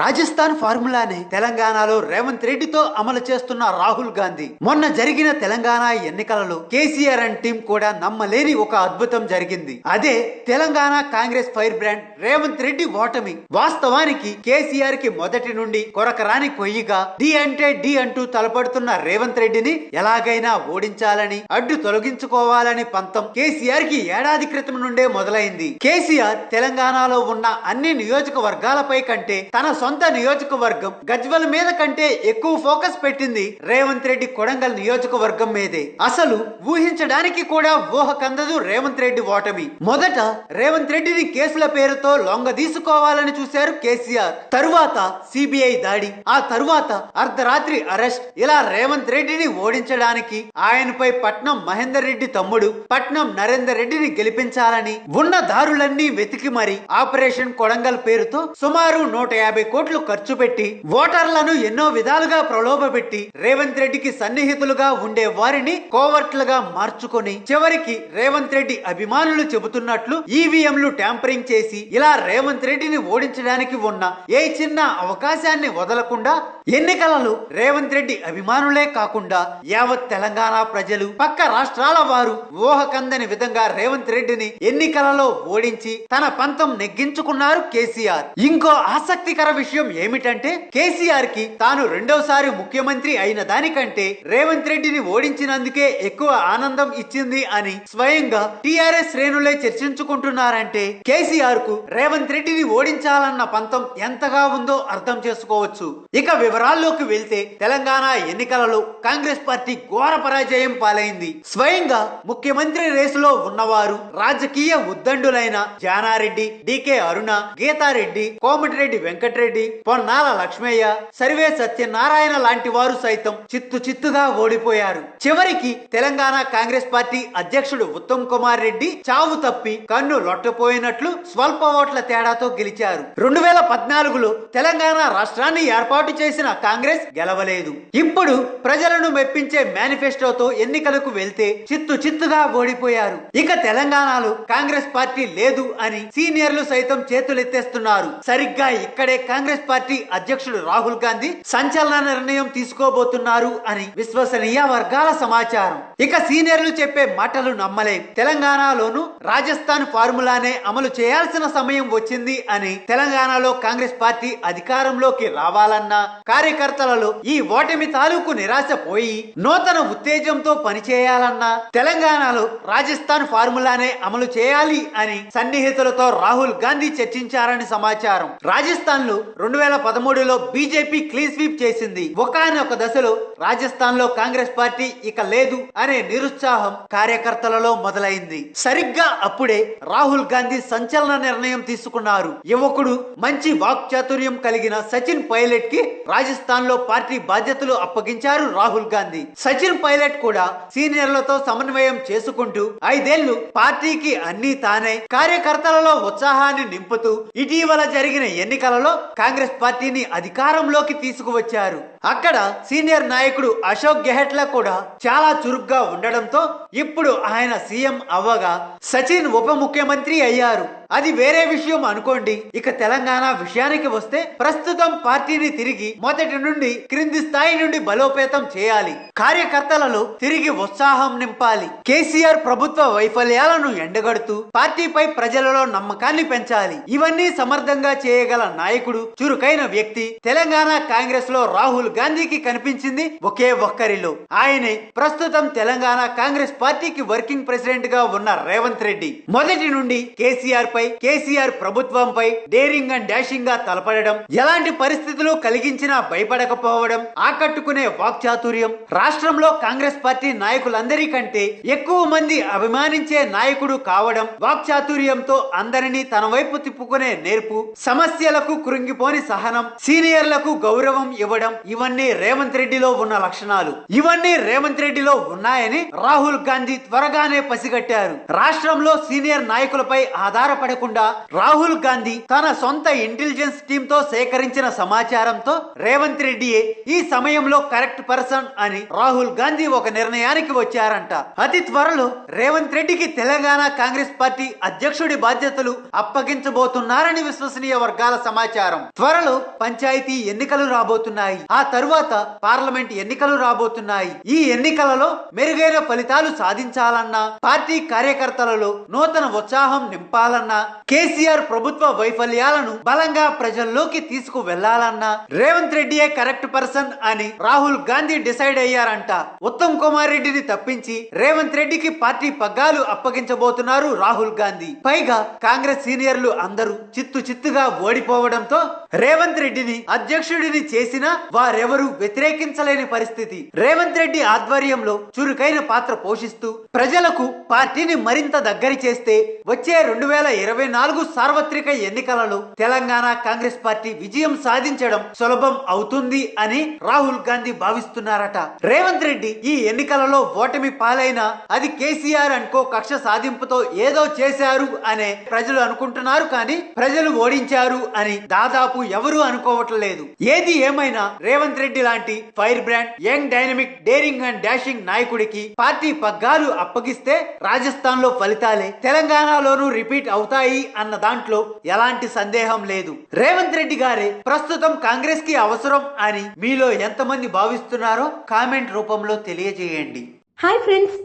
రాజస్థాన్ ఫార్ములానే తెలంగాణలో రేవంత్ రెడ్డితో అమలు చేస్తున్న రాహుల్ గాంధీ. మొన్న జరిగిన తెలంగాణ ఎన్నికలలో కేసీఆర్ అండ్ టీం కూడా నమ్మలేని ఒక అద్భుతం జరిగింది. అదే Telangana Congress fire brand Revanth Reddy ఓటమి వాస్తవానికి కేసీఆర్కి మొదటి నుండి కొరకరాని కొయ్యిగా డి అంటే డి అంటూ తలపడుతున్న రేవంత్ రెడ్డిని ఎలాగైనా ఓడించాలని అడ్డు తొలగించుకోవాలని పంతం కేసీఆర్కి ఏడాది క్రితం నుండే మొదలైంది. కేసీఆర్ తెలంగాణలో ఉన్న అన్ని నియోజకవర్గాలపై కంటే తన సొంత నియోజకవర్గం గజ్వల్ మీద కంటే ఎక్కువ ఫోకస్ పెట్టింది రేవంత్ రెడ్డి కొడంగల్ నియోజకవర్గం మీదే. అసలు ఊహించడానికి కూడా ఊహ కందదు రేవంత్ రెడ్డి ఓటమి. మొదట రేవంత్ రెడ్డిని కేసుల పేరుతో లొంగ తీసుకోవాలని చూశారు కేసీఆర్. తరువాత సిబిఐ దాడి ఆ తరువాత అర్ధరాత్రి అరెస్ట్. ఇలా రేవంత్ రెడ్డిని ఓడించడానికి ఆయనపై పట్నం మహేందర్ రెడ్డి తమ్ముడు పట్నం నరేందర్ రెడ్డిని గెలిపించాలని ఉన్న దారులన్నీ వెతికి మరి ఆపరేషన్ కొడంగల్ పేరుతో సుమారు నూట యాభై కోట్లు ఖర్చు పెట్టి ఓటర్లను ఎన్నో విధాలుగా ప్రలోభపెట్టి రేవంత్ రెడ్డికి సన్నిహితులుగా ఉండే వారిని కోవర్ట్లుగా మార్చుకొని చివరికి రేవంత్ రెడ్డి అభిమానులు చెబుతున్నట్లు ఈవీఎంలు ట్యాంపరింగ్ చేసి ఇలా రేవంత్ రెడ్డిని ఓడించడానికి ఉన్న ఏ చిన్న అవకాశాన్ని వదలకుండా ఎన్నికలలో రేవంత్ రెడ్డి అభిమానులే కాకుండా యావత్ తెలంగాణ ప్రజలు పక్క రాష్ట్రాల వారు ఊహకందని విధంగా రేవంత్ రెడ్డిని ఎన్నికలలో ఓడించి తన పంతం నెగ్గించుకున్నారు కేసీఆర్. ఇంకో ఆసక్తికర విషయం ఏమిటంటే కేసీఆర్కి తాను రెండోసారి ముఖ్యమంత్రి అయిన దానికంటే రేవంత్ రెడ్డిని ఓడించినందుకే ఎక్కువ ఆనందం ఇచ్చింది అని స్వయంగా టిఆర్ఎస్ శ్రేణులే చర్చించుకుంటున్నారంటే కేసీఆర్కు రేవంత్ రెడ్డిని ఓడించాలన్న పంతం ఎంతగా ఉందో అర్థం చేసుకోవచ్చు. ఇక వివరాల్లోకి వెళ్తే తెలంగాణ ఎన్నికలలో కాంగ్రెస్ పార్టీ ఘోర పరాజయం పాలైంది. స్వయంగా ముఖ్యమంత్రి రేసులో ఉన్నవారు రాజకీయ ఉద్దండులైన జానారెడ్డి డికే అరుణ గీతారెడ్డి కోమటిరెడ్డి వెంకటరెడ్డి పొన్నాల లక్ష్మయ్య సర్వే సత్యనారాయణ లాంటి వారు సైతం చిత్తు చిత్తుగా ఓడిపోయారు. చివరికి తెలంగాణ కాంగ్రెస్ పార్టీ అధ్యక్షుడు ఉత్తమ్ కుమార్ రెడ్డి చావు తప్పి కన్ను లొట్టపోయినట్లు స్వల్ప ఓట్ల తేడాతో గెలిచారు. రెండు వేల పద్నాలుగులో తెలంగాణ రాష్ట్రాన్ని ఏర్పాటు చేసిన కాంగ్రెస్ గెలవలేదు. ఇప్పుడు ప్రజలను మెప్పించే మేనిఫెస్టోతో ఎన్నికలకు వెళ్తే చిత్తు చిత్తుగా ఓడిపోయారు. ఇక తెలంగాణలో కాంగ్రెస్ పార్టీ లేదు అని సీనియర్లు సైతం చేతులెత్తేస్తున్నారు. సరిగ్గా ఇక్కడే కాంగ్రెస్ పార్టీ అధ్యక్షుడు రాహుల్ గాంధీ సంచలన నిర్ణయం తీసుకోబోతున్నారు అని విశ్వసనీయ వర్గాల సమాచారం. ఇక సీనియర్లు చెప్పే మాటలు నమ్మలేం. తెలంగాణలోను రాజస్థాన్ ఫార్ములానే అమలు చేయాల్సిన సమయం వచ్చింది అని తెలంగాణలో కాంగ్రెస్ పార్టీ అధికారంలోకి రావాలన్నా కార్యకర్తలలో ఈ ఓటమి తాలూకు నిరాశ పోయి నూతన ఉత్తేజంతో పనిచేయాలన్నా తెలంగాణలో రాజస్థాన్ ఫార్ములానే అమలు చేయాలి అని సన్నిహితులతో రాహుల్ గాంధీ చర్చించారని సమాచారం. రాజస్థాన్లో రెండు వేల పదమూడులో బీజేపీ క్లీన్ స్వీప్ చేసింది. ఒకనొక దశలో రాజస్థాన్లో కాంగ్రెస్ పార్టీ ఇక లేదు అనే నిరుత్సాహం కార్యకర్తలలో మొదలైంది. సరిగ్గా అప్పుడే రాహుల్ గాంధీ సంచలన నిర్ణయం తీసుకున్నారు. యువకుడు మంచి వాక్చాతుర్యం కలిగిన సచిన్ పైలట్కి రాజస్థాన్లో పార్టీ బాధ్యతలు అప్పగించారు రాహుల్ గాంధీ. సచిన్ పైలట్ కూడా సీనియర్లతో సమన్వయం చేసుకుంటూ ఐదేళ్ళు పార్టీకి అన్ని తానే కార్యకర్తలలో ఉత్సాహాన్ని నింపుతూ ఇటీవల జరిగిన ఎన్నికలలో కాంగ్రెస్ పార్టీని అధికారంలోకి తీసుకువచ్చారు. అక్కడ సీనియర్ నాయకుడు అశోక్ గెహట్ల కూడా చాలా చురుగ్గా ఉండడంతో ఇప్పుడు ఆయన సీఎం అవ్వగా సచిన్ ఉప ముఖ్యమంత్రి అయ్యారు. అది వేరే విషయం అనుకోండి. ఇక తెలంగాణ విషయానికి వస్తే ప్రస్తుతం పార్టీని తిరిగి మొదటి నుండి క్రింది స్థాయి నుండి బలోపేతం చేయాలి. కార్యకర్తలలో తిరిగి ఉత్సాహం నింపాలి. కేసీఆర్ ప్రభుత్వ వైఫల్యాలను ఎండగడుతూ పార్టీపై ప్రజలలో నమ్మకాన్ని పెంచాలి. ఇవన్నీ సమర్థంగా చేయగల నాయకుడు చురుకైన వ్యక్తి తెలంగాణ కాంగ్రెస్లో రాహుల్ గాంధీకి కనిపించింది ఒకే ఒక్కరిలో ఆయనే ప్రస్తుతం తెలంగాణ కాంగ్రెస్ పార్టీకి వర్కింగ్ ప్రెసిడెంట్గా ఉన్న రేవంత్ రెడ్డి. మొదటి నుండి కేసీఆర్ పై కేసీఆర్ ప్రభుత్వంపై డేరింగ్ అండ్ డాషింగ్గా తలపడడం ఎలాంటి పరిస్థితులు కలిగించినా భయపడకపోవడం ఆకట్టుకునే వాక్చాతుర్యం రాష్ట్రంలో కాంగ్రెస్ పార్టీ నాయకులందరికంటే ఎక్కువ మంది అభిమానించే నాయకుడు కావడం వాక్చాతుర్యంతో అందరినీ తన వైపు తిప్పుకునే నేర్పు సమస్యలకు కృంగిపోని సహనం సీనియర్లకు గౌరవం ఇవ్వడం ఇవన్నీ రేవంత్ రెడ్డిలో ఉన్న లక్షణాలు. ఇవన్నీ రేవంత్ రెడ్డిలో ఉన్నాయని రాహుల్ గాంధీ త్వరగానే పసిగట్టారు. రాష్ట్రంలో సీనియర్ నాయకులపై ఆధారపడకుండా రాహుల్ గాంధీ తన సొంత ఇంటెలిజెన్స్ టీమ్తో సేకరించిన సమాచారంతో రేవంత్ రెడ్డియే ఈ సమయంలో కరెక్ట్ పర్సన్ అని రాహుల్ గాంధీ ఒక నిర్ణయానికి వచ్చారంట. అతి త్వరలో రేవంత్ రెడ్డికి తెలంగాణ కాంగ్రెస్ పార్టీ అధ్యక్షుడి బాధ్యతలు అప్పగించబోతున్నారని విశ్వసనీయ వర్గాల సమాచారం. త్వరలో పంచాయతీ ఎన్నికలు రాబోతున్నాయి. ఆ తరువాత పార్లమెంట్ ఎన్నికలు రాబోతున్నాయి. ఈ ఎన్నికలలో మెరుగైన ఫలితాలు సాధించాలన్నా పార్టీ కార్యకర్తలలో నూతన ఉత్సాహం నింపాలన్నా కేసీఆర్ ప్రభుత్వ వైఫల్యాలను బలంగా ప్రజల్లోకి తీసుకు వెళ్ళాలన్నా రేవంత్ రెడ్డియే కరెక్ట్ పర్సన్ అని రాహుల్ గాంధీ డిసైడ్ అయ్యారంట. ఉత్తమ్ కుమార్ రెడ్డిని తప్పించి రేవంత్ రెడ్డికి పార్టీ పగ్గాలు అప్పగించబోతున్నారు రాహుల్ గాంధీ. పైగా కాంగ్రెస్ సీనియర్లు అందరూ చిత్తు చిత్తుగా ఓడిపోవడంతో రేవంత్ రెడ్డిని అధ్యక్షుడిని చేసిన వారు వారెవరూ వ్యతిరేకించలేని పరిస్థితి. రేవంత్ రెడ్డి ఆధ్వర్యంలో చురుకైన పాత్ర పోషిస్తూ ప్రజలకు పార్టీని మరింత దగ్గరి చేస్తే వచ్చే రెండు వేల ఇరవై నాలుగు సార్వత్రిక ఎన్నికలలో తెలంగాణ కాంగ్రెస్ పార్టీ విజయం సాధించడం సులభం అవుతుంది అని రాహుల్ గాంధీ భావిస్తున్నారట. రేవంత్ రెడ్డి ఈ ఎన్నికలలో ఓటమి పాలైనా అది కేసీఆర్ అనుకో కక్ష సాధింపుతో ఏదో చేశారు అనే ప్రజలు అనుకుంటున్నారు కానీ ప్రజలు ఓడించారు అని దాదాపు ఎవరూ అనుకోవట్లేదు. ఏది ఏమైనా రేవంత్ రెడ్డి లాంటి fire brand young dynamic daring and dashing నాయకుడికి పార్టీ పగ్గాలు అప్పగిస్తే రాజస్థాన్లో ఫలితాలే తెలంగాణలోనూ రిపీట్ అవుతాయి అన్న దాంట్లో ఎలాంటి సందేహం లేదు. రేవంత్ రెడ్డి గారే ప్రస్తుతం కాంగ్రెస్కి అవసరం అని మీలో ఎంతమంది భావిస్తున్నారో కామెంట్ రూపంలో తెలియజేయండి. హాయ్ ఫ్రెండ్స్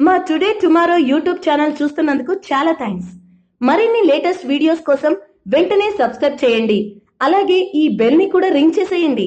మా టుడే టుమారో యూట్యూబ్ ఛానల్ చూస్తున్నందుకు చాలా థ్యాంక్స్ మరిన్ని లేటెస్ట్ వీడియోస్ కోసం వెంటనే సబ్స్క్రైబ్ చేయండి. అలాగే ఈ బెల్ని కూడా రింగ్ చేసేయండి.